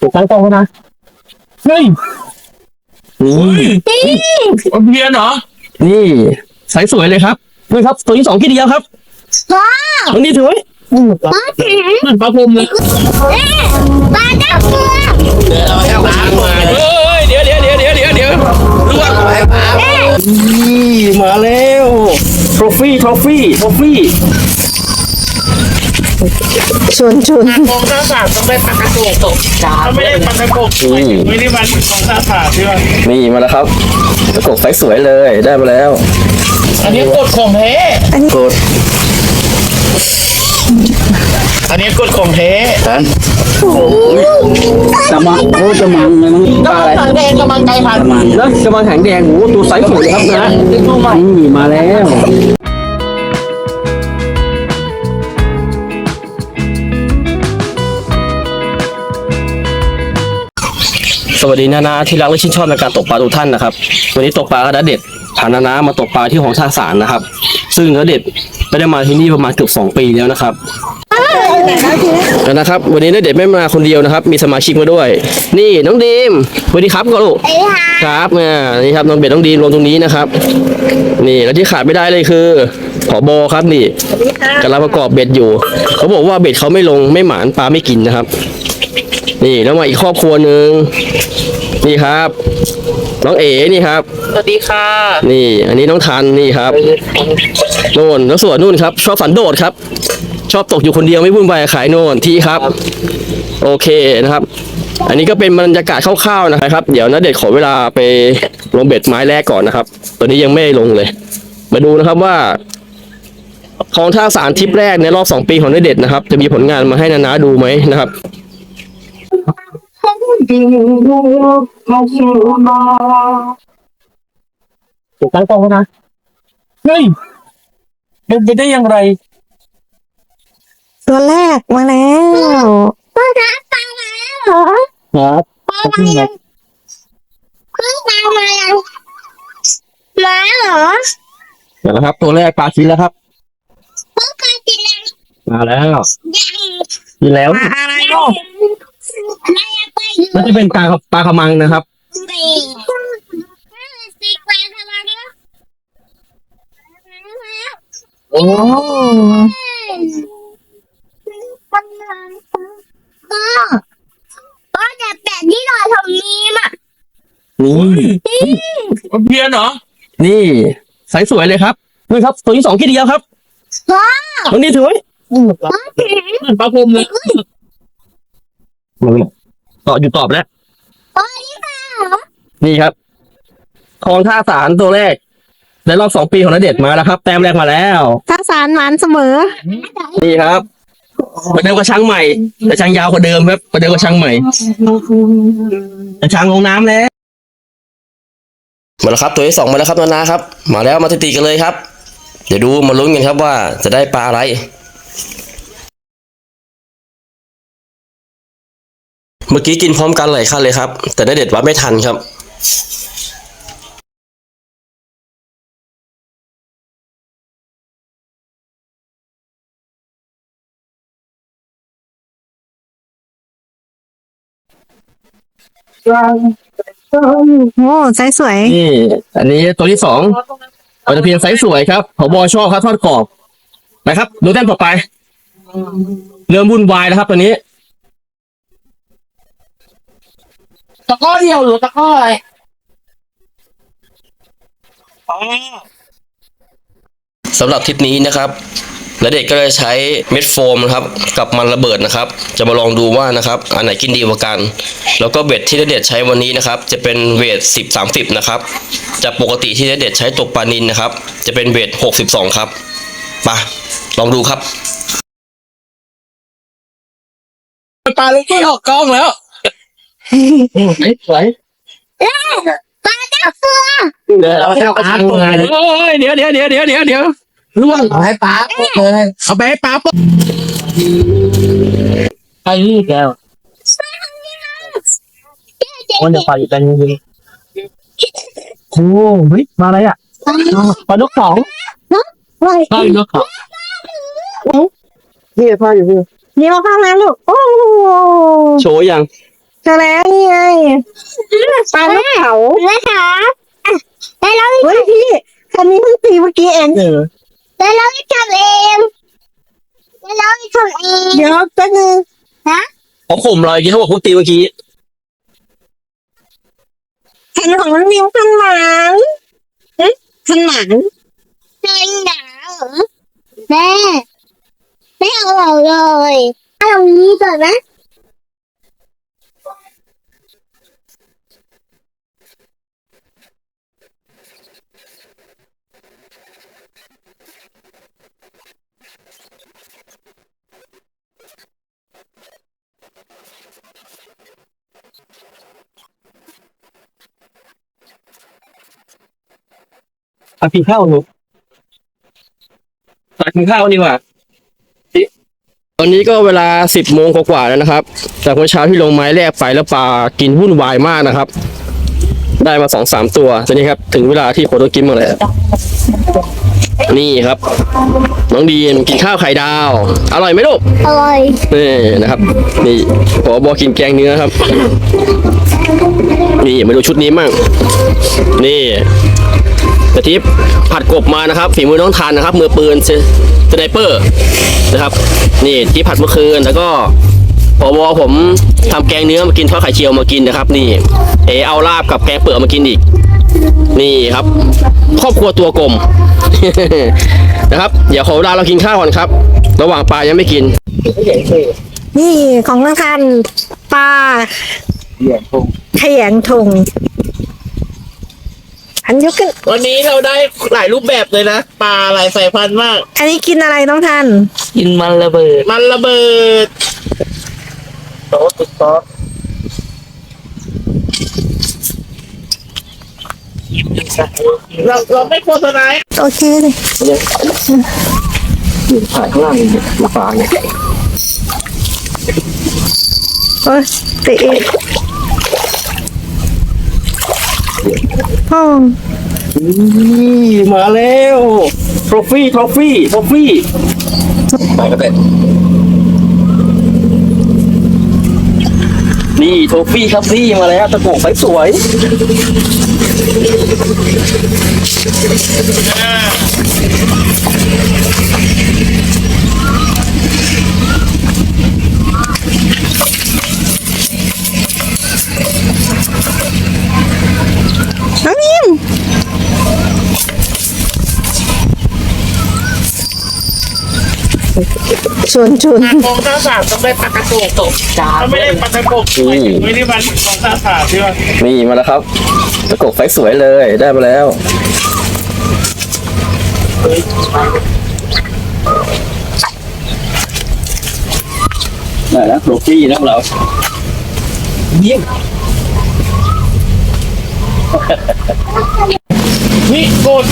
ถูกตั้งตรงนะเฮ้ยนี่เพียนเหรอนี่สายสวยเลยครับนี่ครับ ตัวที่สองที่เดียวครับตรงนี้ถือไว้มันปลาพรมเลยปลาดักเกลือเฮ้ยเดี๋ยวเดี๋ยวเดี๋ยวเดี๋ยวเดี๋ยวเดี๋ยวล่วงนี่มาแล้วทรฟี่ทรฟี่ทรฟี่ ชวนชวนกองท่าศาสตร์ต้องได้ปลากระโกกตกถ้าไม่ได้ปลากระโกกไม่ได้วันกองท่าศาสตร์ใช่ไหมนี่มาแล้วครับกระกกสายสวยเลยได้มาแล้ว อันนี้กฎของแท้กดอันนี้กฎของแท้จะมังโอ้จะมังเลยมั้งปลาอะไรแดงกำลังใจพันแล้วจะมังหางแดงโอ้ตัวไซส์สวยเลยครับนะนี่มาแล้ว สวัสดีนานาที่รักและชื่นชอบในการตกปลาทุกท่านนะครับ วันนี้ตกปลากระดาเด็ดพานานามาตกปลาที่ของท่าสารนะครับ ซึ่งกระเด็ดไม่ได้มาที่นี่ประมาณเกือบสองปีแล้วนะครับนะครับ วันนี้นาเด็ดไม่มาคนเดียวนะครับ มีสมาชิกมาด้วย นี่น้องดีมสวัสดีครับก่อนลูกไอ้ห่าครับอ่านี่ครับน้องเบ็ดน้องดีมรวมตรงนี้นะครับ นี่แล้วที่ขาดไม่ได้เลยคือผอบอครับนี่กำลังประกอบเบ็ดอยู่ เขาบอกว่าเบ็ดเขาไม่ลงไม่หมานปลาไม่กินนะครับ นี่แล้วมาอีกครอบครัวหนึ่ง นี่ครับ น้องเอ๋นี่ครับ สวัสดีค่ะ นี่ อันนี้น้องทันนี่ครับโน่นแล้วส่วนนู่นครับ ชอบฝันโดดครับ ชอบตกอยู่คนเดียวไม่วุ่นวายกับขายโน่นที่ครับ โอเคนะครับ อันนี้ก็เป็นบรรยากาศคร่าวๆนะครับ เดี๋ยวนะเด็ดขอเวลาไปลงเบ็ดไม้แรกก่อนนะครับ ตอนนี้ยังไม่ได้ลงเลย มาดูนะครับว่าของท่าสารทริปแรกในรอบสองปีของนเด็ดนะครับ จะมีผลงานมาให้นานาดูไหมนะครับ ถูกตั้งตรงนะ เฮ้ยเป็นไปได้อย่างไร ตัวแรกมาแล้วปลาดักปลาแล้วเหรอครับปลามายังเพิ่งปลามายังมาเหรอเดี๋ยวนะครับ ตัวแรกปลาชิ้นแล้วครับเพิ่งปลากินยังมาแล้วยังกินแล้วอะไรเนาะไม่อยากไป น่าจะเป็นปลาปลากระมังนะครับไปสิปลาทำไมเนี่ยโอ้พ่อพ่อจะแปะที่หน่อยทำมีมอะนี่เพียนเหรอ นี่สายสวยเลยครับนี่ครับ ตัวที่สองที่เดียวครับพ่อตรงนี้ถือไว้มันปลาพรมเลย ตอบอยู่ตอบแล้วพ่อนี่เปล่านี่ครับของท่าสารตัวแรก ในรอบสองปีของนเดชน์มาแล้วครับ แต้มแรกมาแล้ว ถ้าสารหวานเสมอ นี่ครับประเดิมกับช้างใหม่ แต่ช้างยาวกว่าเดิมครับประเดิมกับช้างใหม่แต่ช้างลงน้ำแล้ว มาแล้วครับตัวที่สองมาแล้วครับนานาครับ มาแล้วมาติดๆกันเลยครับ เดี๋ยวดูมาลุ้นกันครับว่าจะได้ปลาอะไร เมื่อกี้กินพร้อมกันหลายขั้นเลยครับ แต่นเดชน์วัดไม่ทันครับโอ้ใสสวย นี่ อันนี้ตัวที่สองปลาตะเพียนไซส์สวยครับผบชอบครับทอดกรอบนะครับ ดูแต้มต่อไป เริ่มวุ่นวายแล้วครับตอนนี้ ตะก้อเดียวหรือตะก้ออะไรอ๋อสำหรับทริปนี้นะครับและเด็กก็จะใช้เม็ดโฟมนะครับกับมันระเบิดนะครับ จะมาลองดูว่านะครับอันไหนกินดีกว่ากัน แล้วก็เบ็ดที่ณเดชน์ใช้วันนี้นะครับ จะเป็นเวท10 30นะครับจากปกติที่ณเดชน์ใช้ตกปลานินนะครับ จะเป็นเวท62 ครับไปลองดูครับปลาลูกที่ออกกล้องแล้ว สวยปลาดักเกลือเดี๋ยวเอาให้เอากระชังมาเลยโอ้ยเดี๋ยวเดี๋ยวเดี๋ยวเดี๋ยวเดี๋ยวเดี๋ยวล่วงเอาให้ปลาปุ๊บเลยเอาไปให้ปลาปุ๊บไอ้นี่แก้วมันจะปลาอยู่กันจริงโอ้เฮ้ยมาอะไรอะปลานกสองไว้ปลานกสองนี่ปลาอยู่นี่นี่มาข้างนั้นลูกโอ้โหโชว์ยัง เจอแล้วนี่ไงปลานกเขานะคะอะแล้วเราเฮ้ยพี่คันนี้เพิ่งตีเมื่อกี้เองเออแล้วเราทำเองแล้วเราทำเองเดี๋ยวแป๊บนึงของผมเลยที่เขาบอกคุณตีเมื่อกี้แผ่นของน้องนิวคันหมางเฮ้ยคันหมางเป็นหนาวเหรอแม่ไม่เอาออกเลยเอาตรงนี้ก่อนนะ อะกินข้าวหนูอะกินข้าวดีกว่าตอนนี้ก็เวลาสิบโมงกว่าๆแล้วนะครับ จากเมื่อเช้าที่ลงไม้แรกไปแล้วปลากินวุ่นวายมากนะครับ ได้มาสองสามตัวตอนนี้ครับ ถึงเวลาที่โคโตกินมาแล้ว นี่ครับ น้องดีมกินข้าวไข่ดาว อร่อยไหมลูก อร่อย นี่นะครับ นี่พอบอกินแกงเนื้อครับ นี่มาดูชุดนี้มั่ง นี่กระทิบผัดกบมานะครับ ฝีมือน้องทานนะครับ มือปืนเซสไนเปอร์นะครับ นี่ที่ผัดเมื่อคืนแล้วก็ พอบอผมทำแกงเนื้อมากินทอดไข่เจียวมากินนะครับ นี่ เอเอาลาบกับแกงเปลือกมากินอีก นี่ครับ ครอบครัวตัวกลมนะครับ เดี๋ยวขอเวลาเรากินข้าวก่อนครับ ระหว่างปลายังไม่กิน นี่ของน้องทันปลาขยงทงอันยกขึ้น วันนี้เราได้หลายรูปแบบเลยนะปลาหลายสายพันธุ์มาก อันนี้กินอะไรน้องทัน กินมันระเบิด มันระเบิด ซอสติดซอสเราเราไม่โฆษณาโอเคเลยถ่ายข้างล่างนี่ดูปลาเนี่ยโอ้ยตีเองพ่อนี่มาแล้ว ทรฟี่ ทรฟี่ ทรฟี่ไปก็ได้ นี่โทฟี่ครับนี่มาแล้วตะโกกสวย ชวนชวนกองท่าสามต้องได้ปลากระโกกตกถ้าไม่ได้ปลากระโกกหมายถึงไม่ได้มากองท่าสามใช่ไหมนี่มาแล้วครับตะโกกไฟสวยเลยได้มาแล้วได้แล้วโทรฟี่นะเรานี่กด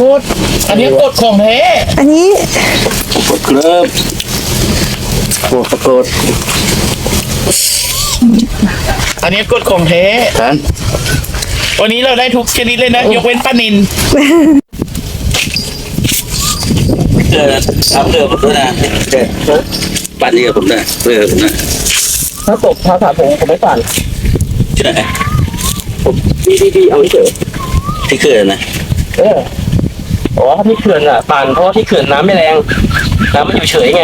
กดอันนี้กดของแท้อันนี้กดเริ่มโอ้ปรากฏอันนี้กดของแท้นั้นวันนี้เราได้ทุกชนิดเลยนะ ยกเว้นปลานินเออเอาเรือผมด้วยนะเออปั่นเรือผมด้วยเรือผมนะถ้าตกภาษาผมผมไม่ปั่นที่ไหนดีดีดีเอาเฉยที่เขื่อนนะเออ อ๋อที่เขื่อนอะปั่นเพราะว่าที่เขื่อนน้ำไม่แรงน้ำมันอยู่เฉยไง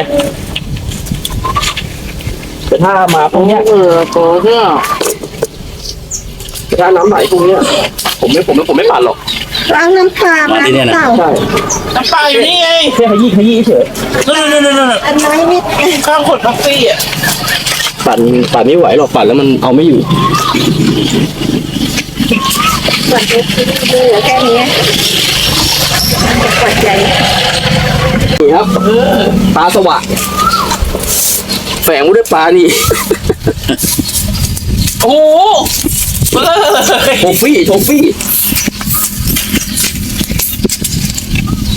แต่ถ้ามาตรงเนี้ยเออโกเนี่ยแต่ถ้าน้ำไหลตรงเนี้ยผมไม่ผมไม่ผมไม่ปั่นหรอกล้างน้ำปลามามาที่เนี่ยนะเปล่าใช่น้ำปลาอยู่นี่ไงแค่ขยี้ขยี้เฉยนั่นนั่นนั่นนั่นอันน้อยนิดข้างขวดท็อฟฟี่อะปั่นปั่นไม่ไหวหรอกปั่นแล้วมันเอาไม่อยู่ขวดเล็กเหลือแค่นี้ ขวดใหญ่นี่ครับปลาสวะแฝงไว้ด้วยปลานี่ โอ้โหเบลอเลยโทฟี่โทฟี่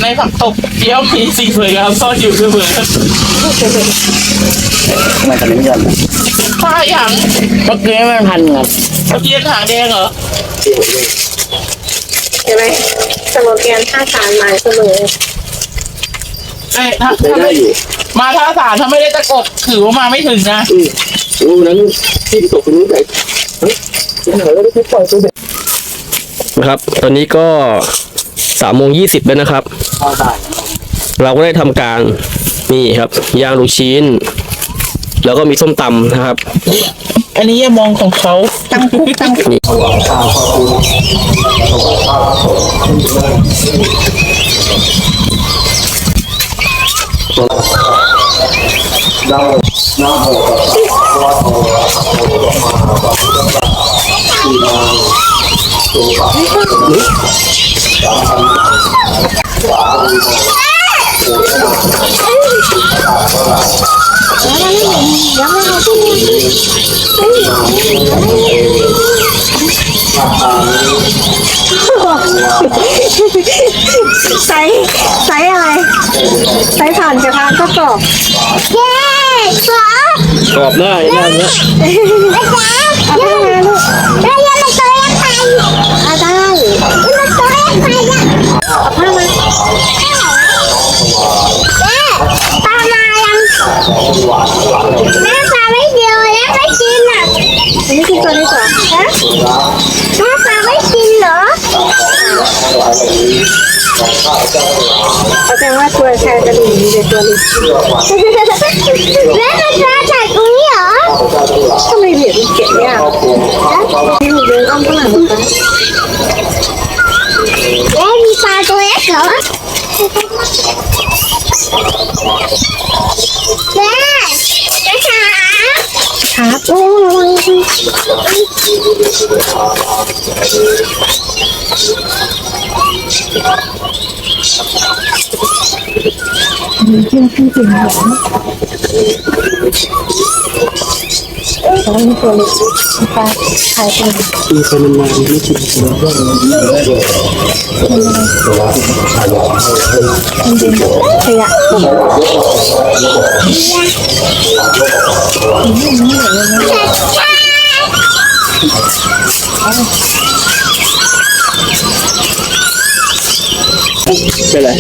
ในผักตบเดี๋ยวมีสิ่งสวยงามซ่อนอยู่เสมอทำไมคันนี้ไม่ยันนะปลาอย่างเมื่อกี้มันพันครับตะเกียนหางแดงเหรอ เห็นไหมสโลแกนท่าสารมาเสมอเอ้ยถ้าได้ถ้าได้ไม่อยู่มาท่าสารถ้าไม่ได้ตะกบถือว่ามาไม่ถึงนะโอ้นั้นที่ตกตรงนู้นไหนเฮ้ยไหนเราได้ปล่อยตัวเด็กนะครับ ตอนนี้ก็สามโมงยี่สิบแล้วนะครับ เราก็ได้ทำการนี่ครับย่างลูกชิ้น แล้วก็มีส้มตำนะครับ อันนี้อย่ามองของเขาตั้งคุกตั้งคุกใส่ใส่อะ ไรใส่ผ่านกระทะก็กรอบเย้ขอกรอบได้ได้เนี้ยอาจารย์ยังแล้วยังมันตัวเล็กไปอาได้มันตัวเล็กไปอะแม่ปลามายัง แม่ปลาไม่เดียวแล้วไม่กินอะอันนี้คือตัวนี้ก่อนฮะแม่ปลาไม่กินเหรอแสดงว่าตัวแชร์กระดิ่งมีแต่ตัวเล็กแม่มันปลาจากตรงนี้เหรอทำไมเหรียญมันเก็บยากนี่หนูเดินอ้อมข้างหลังมันไปแม่มีปลาตัวเล็กเหรอแม่แม่ขาครับโอ้ระวังกิน ขึ้นกินหัวตอนนี้ตัวเล็ กปลาขายเป็นมีคนมาไม่ชิ น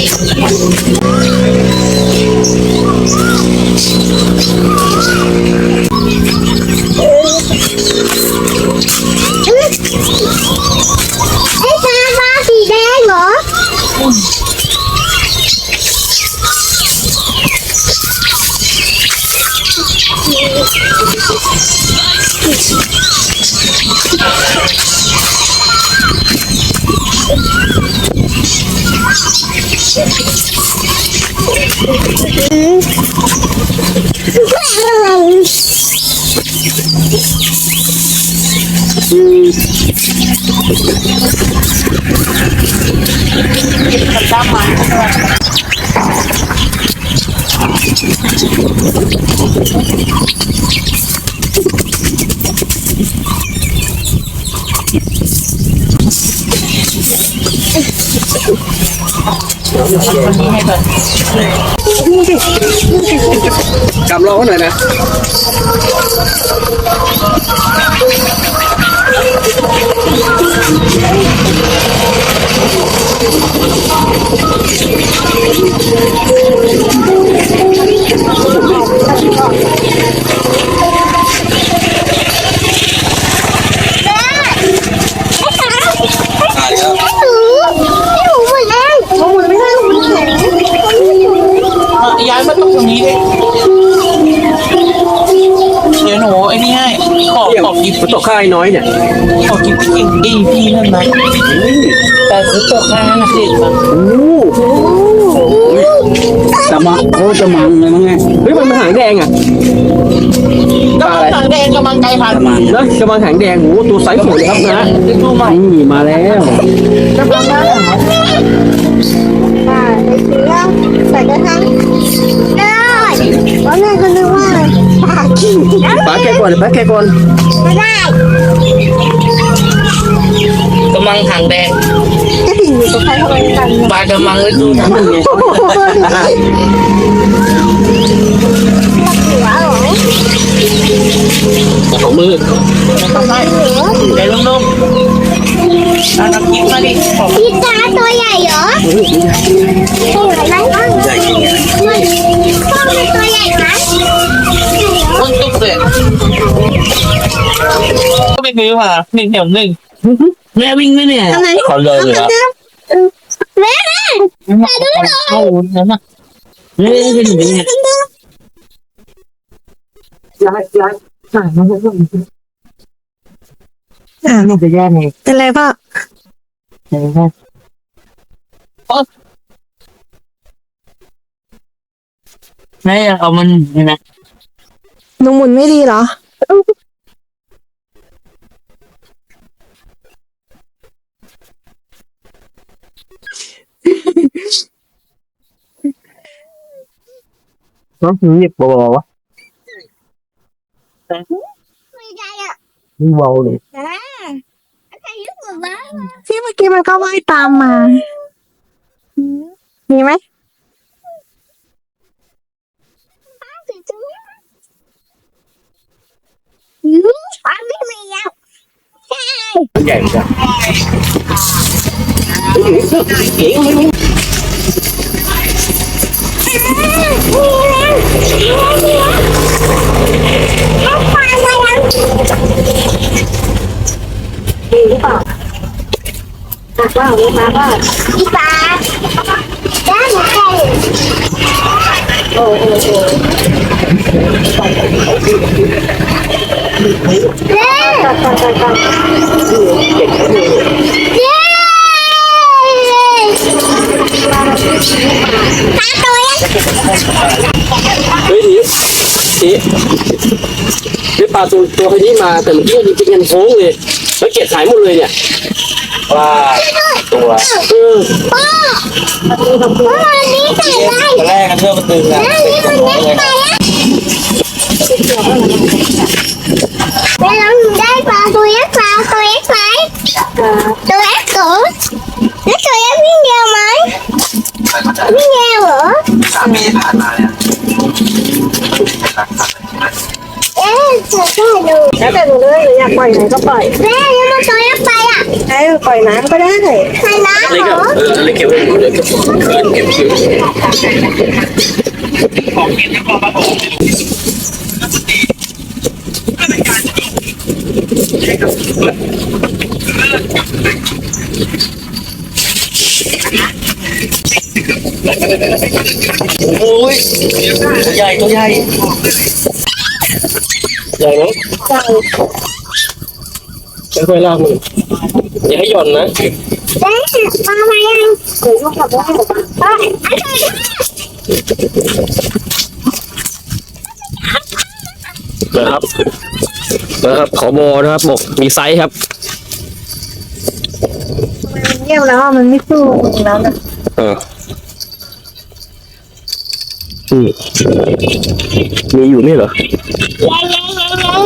กลับรอหน่อยนะ ยแล้วหนูหนูหมดแล้วโอ้หมุนไม่ได้หมุนแข็งมายมาตรงตรงนี้เลยเดี๋ยวหนูไอ้นี่ให้ขอขอกิฟมันตกค่ายน้อยเนี่ยขอกิฟต์เองอีพี่นั่นนะแต่ซื้อตกค่านะเด็ดมา จะมาโอ้จะมังเลยมั้งไงเฮ้ยมันเป็นหางแดงอะกำลังหางแดงกำลังไกลพันธุ์นะกระมังหางแดงโอ้ตัวไซส์สวยเลยครับนะเดี๋ยวดูใหม่นี่มาแล้วกำลังได้เหรอป้าไปซื้อใส่กระทะได้ตอนแรกก็นึกว่าปลากินป้าแกก่อนเลยป้าแกก่อนไม่ได้กำลังหางแดงกระดิ่ง อยู่ตรงใครทำไมกันปลากำลังเลยดูหนะของมือทำได้เดี๋ยวนุ่มๆเอาน้ำกิฟต์มาดิขอพี่ตาตัวใหญ่เหรอตัวใหญ่มากใหญ่จริงอะมันพ่อมันตัวใหญ่ไหมคนตุ๊กเลยก็ไปซื้อมาหนึ่งแถมหนึ่งแม่วิ่งไหมเนี่ยอะไรเขาเลยเลยครับ แม่แม่เข้าแล้วนะเฮ้ยเป็นอย่างนี้อ่ามันจะแย่ไงเป็นไรพ่อแม่เอามันนี่นะหนูหมุนไม่ดีเหรอ น้องคือเรียกเบาวะไม่ได้อะนี่เบาเลยใครยุบบ้าที่เมื่อกี้มันก็ว่ายตามมา มีไหมสิจุ๊บยูฟังไม่มีแล้วใหญ่จังอีปลาได้หมดเลยโอ้โหเย้เย้ตาตัวยังเฮ้ยทีทีได้ปลาตัวตัวคนนี้มาแต่เมื่อกี้จริงๆกันโค้งเลยแล้วเก็บหายหมดเลยเนี่ย ปลาตัวเออพ่อพ่ออันนี้ใส่ไปตอนแรกกันเชื่อมันตึงอะอันนี้มันเล็กไปอะแม่เราได้ปลาตัวยักปลาตัวยักไหมตัวยักษ์ตัวแล้วตัวยักวิ่งเดียวไหมวิ่งเดียวเหรอสามีผ่านมาเนี่ย เอ๊ะเจอได้ดูแล้วแต่หนูเลยหนูอยากปล่อยไหนก็ปล่อยแม่ยังมาตัวยักษ์ไปอะไอ้ปล่อยน้ำก็ได้ใส่น้ำเล็กเหรอะอเออเล็กเก็บไว้หมดเลยเก็บคืนเก็บคิวของกินที่บอกมาผมโอ้ยตัวใหญ่ตัวใหญ่ ใหญ่ไหมค่อยๆลากมืออย่าให้หย่อนนะแม่ปลามายังหนูลูกกับแม่ปลาไอ้ตัวยักษ์นะครับ นะครับ ขอบอนะครับบอกมีไซส์ครับมันเงียบแล้วอะมันไม่สู้แล้วนะเอออืมมีอยู่นี่เหรอเออโอ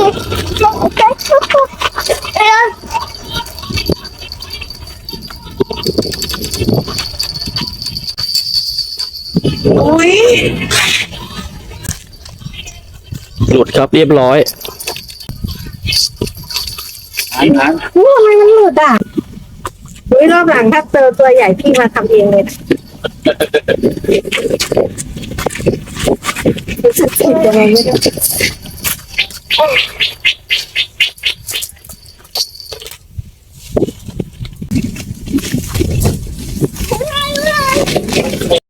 ้ยหลุดครับเรียบร้อยอู้ทำไมมันหลุดอะอุ้ยรอบหลังถ้าเจอตัวใหญ่พี่มาทำเองเลยนะรู้สึกผิดยังไงไม่รู้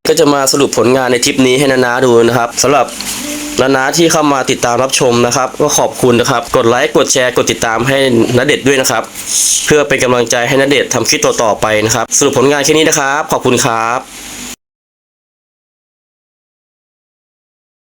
ก็จะมาสรุปผลงานในทริปนี้ให้นานาดูนะครับสำหรับนานาที่เข้ามาติดตามรับชมนะครับ ก็ขอบคุณนะครับ กดไลค์กดแชร์กดติดตามให้นเดชน์ด้วยนะครับ เพื่อเป็นกำลังใจให้นเดชน์ทำคลิปต่อๆไปนะครับ สรุปผลงานแค่นี้นะครับ ขอบคุณครับ